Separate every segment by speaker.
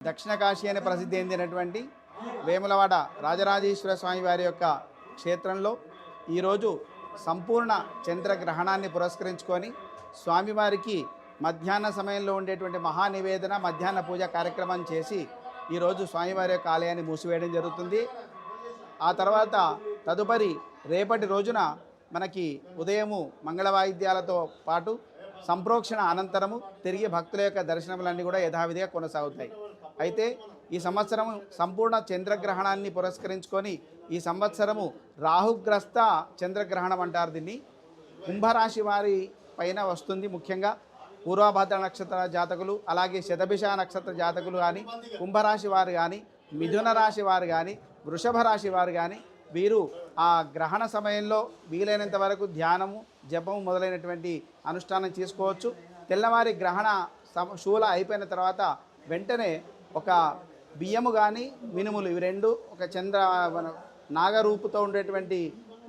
Speaker 1: దక్షిణ కాశీ అనే ప్రసిద్ధి చెందినటువంటి వేములవాడ రాజరాజేశ్వర స్వామి వారి యొక్క క్షేత్రంలో ఈరోజు సంపూర్ణ చంద్రగ్రహణాన్ని పురస్కరించుకొని స్వామివారికి మధ్యాహ్న సమయంలో ఉండేటువంటి మహానివేదన మధ్యాహ్న పూజ కార్యక్రమం చేసి ఈరోజు స్వామివారి యొక్క ఆలయాన్ని మూసివేయడం జరుగుతుంది. ఆ తర్వాత తదుపరి రేపటి రోజున మనకి ఉదయము మంగళ వాయిద్యాలతో పాటు సంప్రోక్షణ అనంతరము తిరిగి భక్తుల యొక్క దర్శనములన్నీ కూడా యథావిధిగా కొనసాగుతాయి. అయితే ఈ సంవత్సరము సంపూర్ణ చంద్రగ్రహణాన్ని పురస్కరించుకొని ఈ సంవత్సరము రాహుగ్రస్త చంద్రగ్రహణం అంటారు దీన్ని. కుంభరాశి వారి పైన వస్తుంది ముఖ్యంగా పూర్వభద్ర నక్షత్ర జాతకులు అలాగే శతభిష నక్షత్ర జాతకులు కానీ కుంభరాశి వారు కానీ మిథున రాశి వారు కానీ వృషభ రాశి వారు కానీ వీరు ఆ గ్రహణ సమయంలో వీలైనంత వరకు ధ్యానము జపము మొదలైనటువంటి అనుష్ఠానం చేసుకోవచ్చు. తెల్లవారి గ్రహణ సమ శూల అయిపోయిన తర్వాత వెంటనే ఒక బియ్యము కానీ మినుములు ఇవి రెండు ఒక చంద్ర నాగరూపుతో ఉండేటువంటి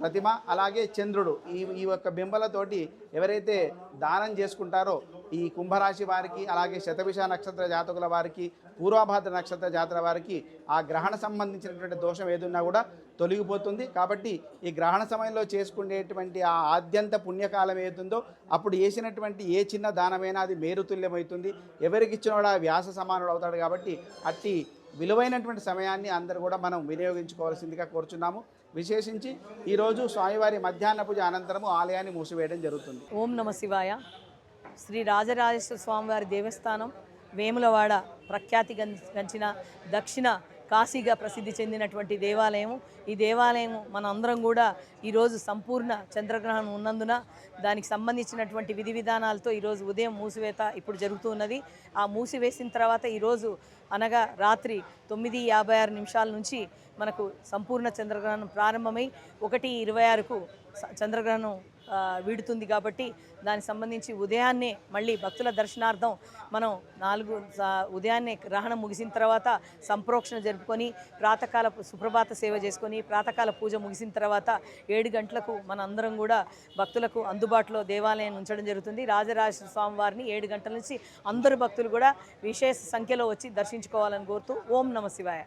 Speaker 1: ప్రతిమ అలాగే చంద్రుడు. ఈ ఈ యొక్క బింబలతోటి ఎవరైతే దానం చేసుకుంటారో ఈ కుంభరాశి వారికి అలాగే శతభిష నక్షత్ర జాతకుల వారికి పూర్వభాద్ర నక్షత్ర జాతర వారికి ఆ గ్రహణ సంబంధించినటువంటి దోషం ఏదున్నా కూడా తొలగిపోతుంది. కాబట్టి ఈ గ్రహణ సమయంలో చేసుకునేటువంటి ఆ ఆద్యంత పుణ్యకాలం ఏదుందో అప్పుడు వేసినటువంటి ఏ చిన్న దానమైనా అది మేరుతుల్యమవుతుంది. ఎవరికి ఇచ్చిన ఆ వ్యాస సమానుడు అవుతాడు కాబట్టి అట్టి విలువైనటువంటి సమయాన్ని అందరూ కూడా మనం వినియోగించుకోవాల్సిందిగా కోరుచున్నాము. విశేషించి ఈరోజు స్వామివారి మధ్యాహ్న పూజ అనంతరము ఆలయాన్ని మూసివేయడం జరుగుతుంది.
Speaker 2: ఓం నమ శివాయ. శ్రీ రాజరాజేశ్వర స్వామివారి దేవస్థానం వేములవాడ ప్రఖ్యాతి గం- గంచిన దక్షిణ కాశీగా ప్రసిద్ధి చెందినటువంటి దేవాలయం ఈ దేవాలయం మన అందరం కూడా ఈరోజు సంపూర్ణ చంద్రగ్రహణం ఉన్నందున దానికి సంబంధించినటువంటి విధి విధానాలతో ఈరోజు ఉదయం మూసివేత ఇప్పుడు జరుగుతున్నది ఆ మూసివేసిన తర్వాత ఈరోజు అనగా రాత్రి తొమ్మిది యాభై ఆరు నిమిషాల నుంచి మనకు సంపూర్ణ చంద్రగ్రహణం ప్రారంభమై ఒకటి ఇరవై ఆరుకు చంద్రగ్రహణం వీడుతుంది కాబట్టి దానికి సంబంధించి ఉదయాన్నే మళ్ళీ భక్తుల దర్శనార్థం మనం నాలుగు ఉదయాన్నే గ్రహణం ముగిసిన తర్వాత సంప్రోక్షణ జరుపుకొని ప్రాతకాల సుప్రభాత సేవ చేసుకొని ప్రాతకాల పూజ ముగిసిన తర్వాత ఏడు గంటలకు మన అందరం కూడా భక్తులకు అందుబాటులో దేవాలయం ఉంచడం జరుగుతుంది. రాజరాజ స్వామి వారిని ఏడు గంటల నుంచి అందరు భక్తులు కూడా విశేష సంఖ్యలో వచ్చి దర్శించుకోవాలని కోరుతూ ఓం నమ శివాయ.